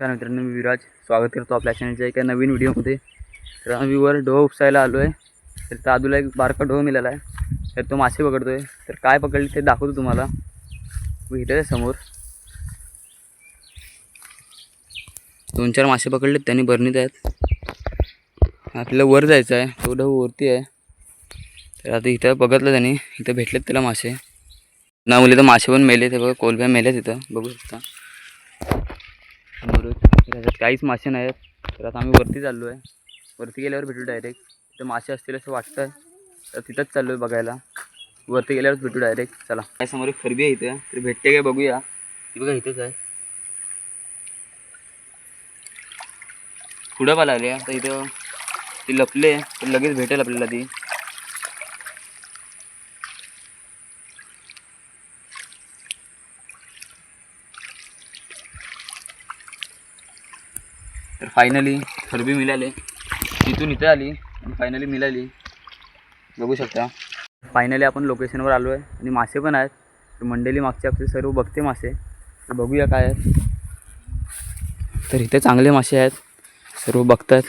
तर मित्रांनो मी विराज स्वागत करतो आपल्या चॅनलच्या एका नवीन व्हिडिओमध्ये तर आम्ही वर डोह उपसायला आलो आहे तर दादूला एक बारका डोह मिळाला आहे. तर तो मासे पकडतो आहे तर काय पकडले ते दाखवतो तुम्हाला. इथे आहे समोर. दोन चार मासे पकडले त्यांनी बरणीत आहेत. आपल्याला वर जायचं आहे. तो डोह वरती आहे. तर आता इथं बघितलं त्यांनी. इथं भेटलेत त्याला मासे. ना मुली तर मासे पण मेले ते बघा कोलब्या मेल्या तिथं बघू शकता. त्याच्यात काहीच मासे नाही आहेत तर आता आम्ही वरती चाललो आहे वरती गेल्यावर भेटू डायरेक्ट तिथं मासे असतील असं वाटतं आहे तर तिथंच चाललो आहे बघायला. वरती गेल्यावरच भेटू डायरेक्ट चला. काय समोर एक खरबी आहे इथं. तरी भेटते काय बघूया. ती बघा इथंच आहे. पुढं पाला आले. आता इथं ती लपले तर लगेच भेटेल आपल्याला ती. तर फायनली खरबी मिळाले. तिथून इथं आली आणि फायनली मिळाली. बघू शकता. फायनली आपण लोकेशनवर आलो आहे आणि मासे पण आहेत. तर मंडळी मागचे आपले सर्व बघते मासे. तर बघूया काय आहेत. तर इथे चांगले मासे आहेत. सर्व बघतात.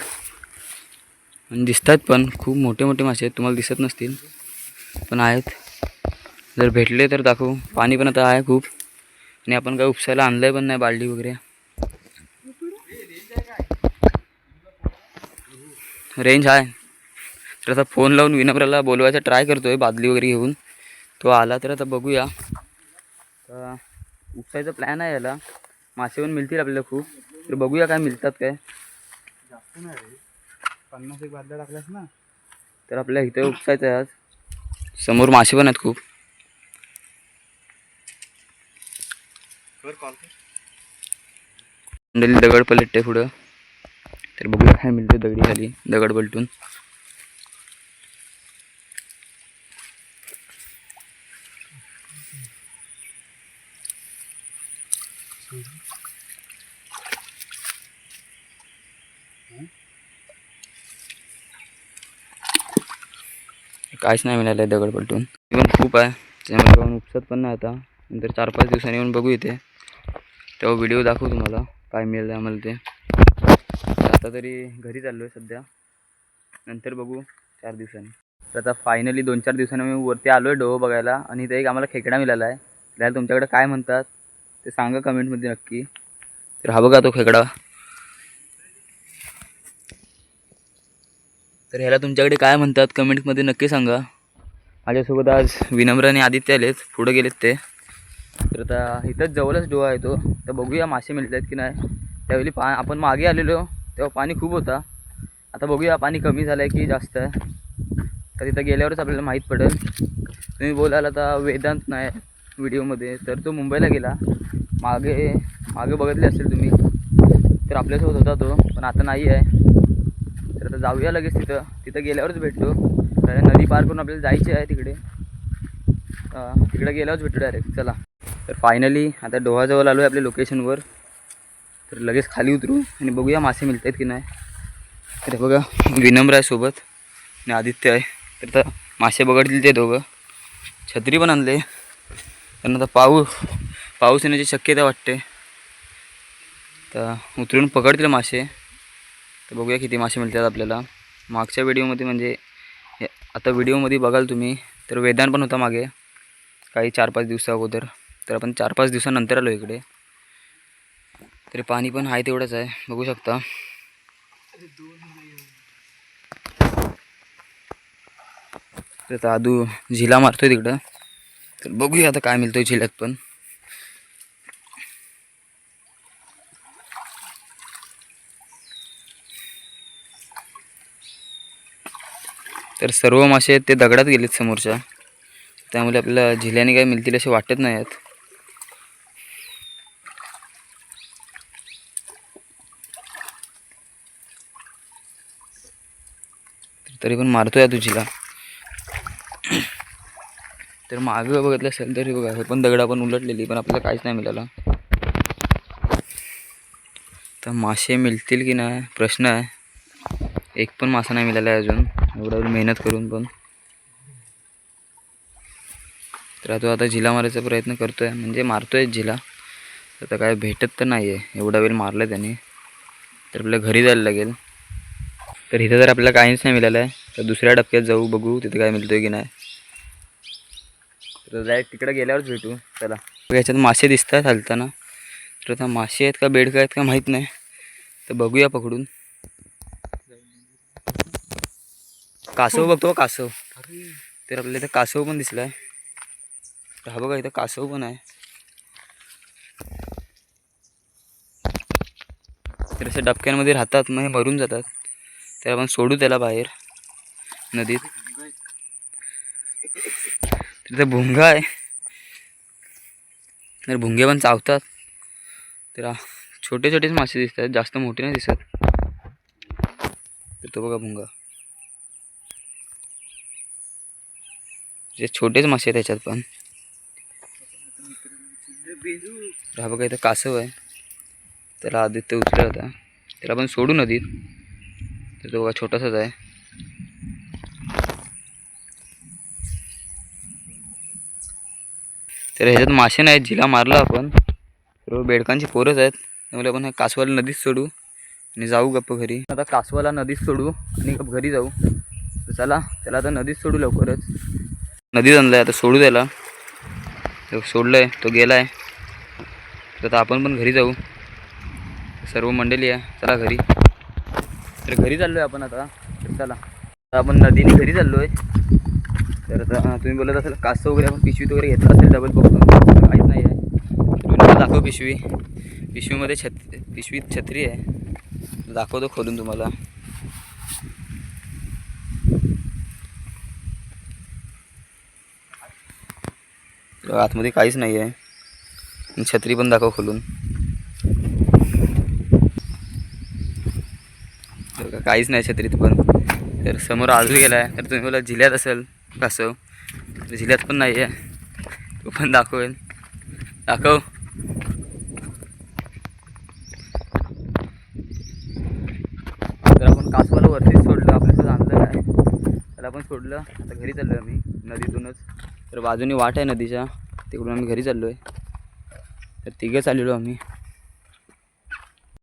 आणि दिसतात पण. खूप मोठे मोठे मासे आहेत. तुम्हाला दिसत नसतील. पण आहेत. जर भेटले तर दाखवू. पाणी पण आता आहे खूप. आणि आपण काय उपसायला आणलं आहे पण नाही बालडी वगैरे. रेंज आहे. तर आता फोन लावून विनम्रला बोलवायचा ट्राय करतो आहे बादली वगैरे घेऊन. तो आला तर आता बघूया. तर उपसायचा प्लॅन आहे याला. मासे पण मिळतील आपल्याला खूप. तर बघूया काय मिळतात काय. जास्त नाही रे पन्नास एक बादल्या टाकल्यास ना तर आपल्या इथं उपसायचं आहे आज. समोर मासे पण आहेत खूप. कॉल मंडळी दगड पलटते पुढं. तर बघूया काय मिळते दगडी खाली दगड पलटून काहीच नाही मिळालं आहे दगड पलटून ते खूप आहे त्यामुळे जाऊन उपसत पण नाही आता. नंतर चार पाच दिवसांनी येऊन बघू इथे. तेव्हा व्हिडिओ दाखवू तुम्हाला काय मिळालं आम्हाला ते. आता तरी घरी चाललो आहे सध्या. नंतर बघू चार दिवसांनी. तर आता फायनली दोन चार दिवसांनी मी वरती आलो आहे डोह बघायला आणि इथे एक आम्हाला खेकडा मिळाला आहे. त्याला तुमच्याकडे काय म्हणतात ते सांगा कमेंटमध्ये नक्की. तर हा बघा तो खेकडा. तर ह्याला तुमच्याकडे काय म्हणतात कमेंटमध्ये नक्की सांगा. माझ्यासोबत आज विनम्र आणि आदित्य आलेत. पुढं गेलेत ते. तर आता इथंच जवळच डोहा आहे तो. तर बघूया मासे मिळत आहेत की नाही. त्यावेळी पा आपण मागे आलेलो. तेव्हा पाणी खूप होता. आता बघूया पाणी कमी झालं आहे की जास्त. आहे तर तिथं गेल्यावरच आपल्याला माहीत पडेल. तुम्ही बोलाल आता वेदांत नाही व्हिडिओमध्ये तर तो मुंबईला गेला. मागे मागे बघितले असेल तुम्ही. तर आपल्यासोबत होता तो पण आता नाही आहे तर आता जाऊया लगेच तिथं. तिथं गेल्यावरच भेटतो. तर नदी पार करून आपल्याला जायची आहे तिकडे. तिकडे गेल्यावरच भेटू डायरेक्ट चला. तर फायनली आता डोहाजवळ आलो आहे आपल्या लोकेशनवर तर लगेच खाली उतरू आणि बघूया मासे मिळत आहेत की नाही. तर बघा विनम्र आहे सोबत आणि आदित्य आहे. तर आता मासे बघडतील ते दोघं. छत्री पण आणले. त्यांना आता पाऊस पाऊस येण्याची शक्यता वाटते. तर उतरून पकडतील मासे. तर बघूया किती मासे मिळतात आपल्याला. मागच्या व्हिडिओमध्ये म्हणजे आता व्हिडिओमध्ये बघाल तुम्ही तर वेदान पण होता मागे. काही चार पाच दिवसा अगोदर. तर आपण चार पाच दिवसानंतर आलो इकडे. तरी पाणी पण आहे तेवढंच आहे. बघू शकता. तर आता आदू झिला मारतोय तिकडं. तर बघूया आता काय मिळतोय झिल्यात पण. तर सर्व मासे ते दगडात गेलेत समोरच्या. त्यामुळे आपल्याला झिल्याने काय मिळतील असे वाटत नाही आहेत. तरी पण मारतो या तुझीला तर मागे बघितलं असेल तरी बघा हे पण दगडा पण उलटलेली पण आपल्याला काहीच नाही मिळालं. तर मासे मिळतील की नाही? प्रश्न आहे. एक पण मासा नाही मिळाला आहे अजून. एवढा मेहनत करून पण. तर तो आता झिला मारायचा प्रयत्न करतो आहे म्हणजे मारतो आहे झिला आता काय भेटत तर नाही आहे एवढा वेळ मारला आहे त्याने. तर आपल्या घरी जायला लागेल. तर इथं जर आपल्याला काहीच नाही मिळालं आहे तर दुसऱ्या डबक्यात जाऊ बघू तिथे काय मिळतोय की नाही. तर डायरेक्ट तिकडे गेल्यावरच भेटू चला. याच्यात मासे दिसत हलताना तर आता मासे आहेत का बेडका आहेत का माहीत नाही. तर बघूया पकडून. कासव बघतो का कासव. तर आपल्याला इथं कासव पण दिसला आहे तर हा बघा इथं कासव पण आहे. तर असे डबक्यांमध्ये राहतात मग हे मरून जातात. तर आपण सोडू त्याला बाहेर नदीत. तिथे भुंगा आहे. तर भुंगे पण चावतात. तर छोटे छोटेच मासे दिसतात जास्त मोठे नाही दिसत. तर तो बघा भुंगा. जे छोटेच मासे आहेत त्याच्यात पण. हा बघा इथं कासव आहे. त्याला आदित्य उचलला होता त्याला पण सोडू नदीत. तो बघा छोटासाच आहे. तर ह्याच्यात मासे नाहीत जिला मारला आपण. सर्व बेडकांची पोरच आहेत. त्यामुळे आपण कासवाला नदीच सोडू आणि जाऊ गप्प घरी. आता कासवाला नदीत सोडू आणि गप्प घरी जाऊ. तर चला त्याला आता नदीच सोडू लवकरच. नदीत आणलं आहे आता सोडू त्याला. तो सोडलं आहे तो गेला आहे तर आता आपण पण घरी जाऊ. सर्व मंडळी आहे चला घरी. तर घरी चाललो आहे आपण आता. तर चला. आपण नदीने घरी चाललो आहे तर आता तुम्ही बोलत असाल कासव वगैरे आपण पिशवीत वगैरे घेतला असेल डबल बघतो काहीच नाही आहे तुम्ही दाखव पिशवी. पिशवीमध्ये छत पिशवीत छत्री आहे. दाखवतो खोलून तुम्हाला. आतमध्ये काहीच नाही आहे छत्री पण दाखव खोलून. का- काहीच नाही छत्रीत पण. तर समोर आजू गेला आहे तर तुम्ही मला जिल्ह्यात असेल कासव तर जिल्ह्यात पण नाही आहे तो पण दाखवेल. दाखव. तर आपण कासवाला वरतीच सोडलं. आपल्याला आणलं आहे त्याला आपण सोडलं. आता घरी चाललो आहे आम्ही नदीतूनच. तर बाजूने वाट आहे नदीच्या. तिकडून आम्ही घरी चाललो आहे तर तिघं चाललेलो आम्ही.